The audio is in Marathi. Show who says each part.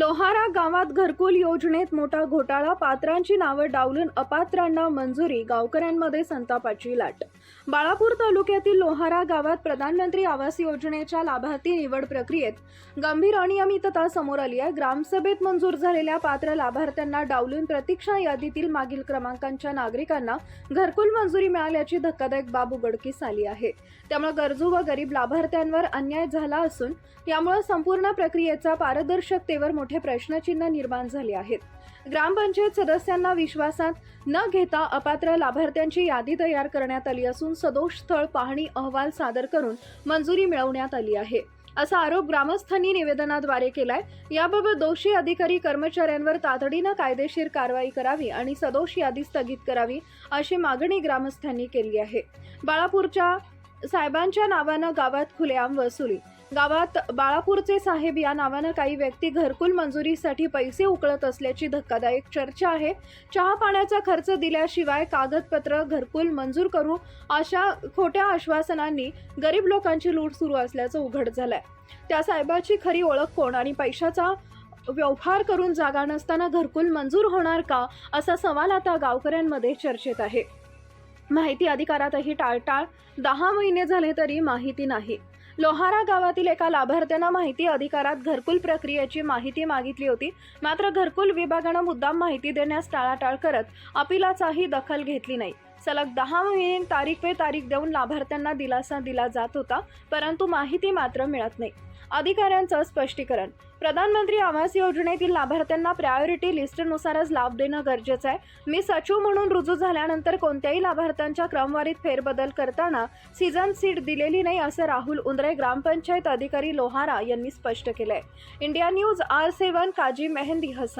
Speaker 1: लोहारा गावात घरकुल योजनेत मोठा घोटाळा. पात्रांची नावं डावलून अपात्रांना मंजुरी गावकऱ्यांमध्ये संतापाची लाट. बाळापूर तालुक्यातील लोहारा गावात प्रधानमंत्री आवास योजनेच्या लाभार्थी निवड प्रक्रियेत गंभीर अनियमितता समोर आली आहे. ग्रामसभेत मंजूर झालेल्या पात्र लाभार्थ्यांना डावलून प्रतीक्षा यादीतील मागील क्रमांकांच्या नागरिकांना घरकुल मंजुरी मिळाल्याची धक्कादायक बाब उघडकीस आली आहे. त्यामुळे गरजू व गरीब लाभार्थ्यांवर अन्याय झाला असून यामुळे संपूर्ण प्रक्रियेचा पारदर्शकतेवर मोठा प्रश्नचिन्ह निर्माण झाले आहेत. ग्रामपंचायत सदस्यांना विश्वासात न घेता अपात्र लाभार्थ्यांची यादी तयार करण्यात आली असून सदोष स्थळ पाहणी अहवाल सादर करून मंजुरी मिळवण्यात आली आहे. असा आरोप ग्रामस्थांनी निवेदनाद्वारे केलाय. याबाबत दोषी अधिकारी कर्मचाऱ्यांवर तातडीनं कायदेशीर कारवाई करावी आणि सदोष यादी स्थगित करावी अशी मागणी ग्रामस्थांनी केली आहे. बाळापूरच्या साहेबांच्या नावानं गावात खुलेआम वसुली. गावात बाळापूरचे साहेब या नावानं काही व्यक्ती घरकुल मंजुरीसाठी पैसे उकळत असल्याची धक्कादायक चर्चा आहे. चहा पाण्याचा खर्च दिल्याशिवाय कागदपत्र घरकुल मंजूर करू अशा खोट्या आश्वासनांनी गरीब लोकांची लूट सुरू असल्याचं उघड झालंय. त्या साहेबाची खरी ओळख कोण आणि पैशाचा व्यवहार करून जागा नसताना घरकुल मंजूर होणार का असा सवाल आता गावकऱ्यांमध्ये चर्चेत आहे. माहिती अधिकारातही टाळटाळ दहा महिने झाले तरी माहिती नाही. लोहारा गावातील एका लाभार्थ्यांना माहिती अधिकारात घरकुल प्रक्रियेची माहिती मागितली होती. मात्र घरकुल विभागानं मुद्दाम माहिती देण्यास टाळाटाळ करत अपिलाचाही दखल घेतली नाही. सलग दहा महिने तारीख वे तारीख देऊन लाभार्थ्यांना दिलासा दिला जात होता परंतु माहिती मात्र मिळत नाही. अधिकाऱ्यांचं स्पष्टीकरण. प्रधानमंत्री आवास योजनेतील लाभार्थ्यांना प्रायोरिटी लिस्टनुसारच लाभ देणं गरजेचं आहे. मी सचिव म्हणून रुजू झाल्यानंतर कोणत्याही लाभार्थ्यांच्या क्रमवारीत फेरबदल करताना सीझन सीट दिलेली नाही असं राहुल उंद्रे ग्रामपंचायत अधिकारी लोहारा यांनी स्पष्ट केलंय. India news R seven Kazi Mehndi Hasan.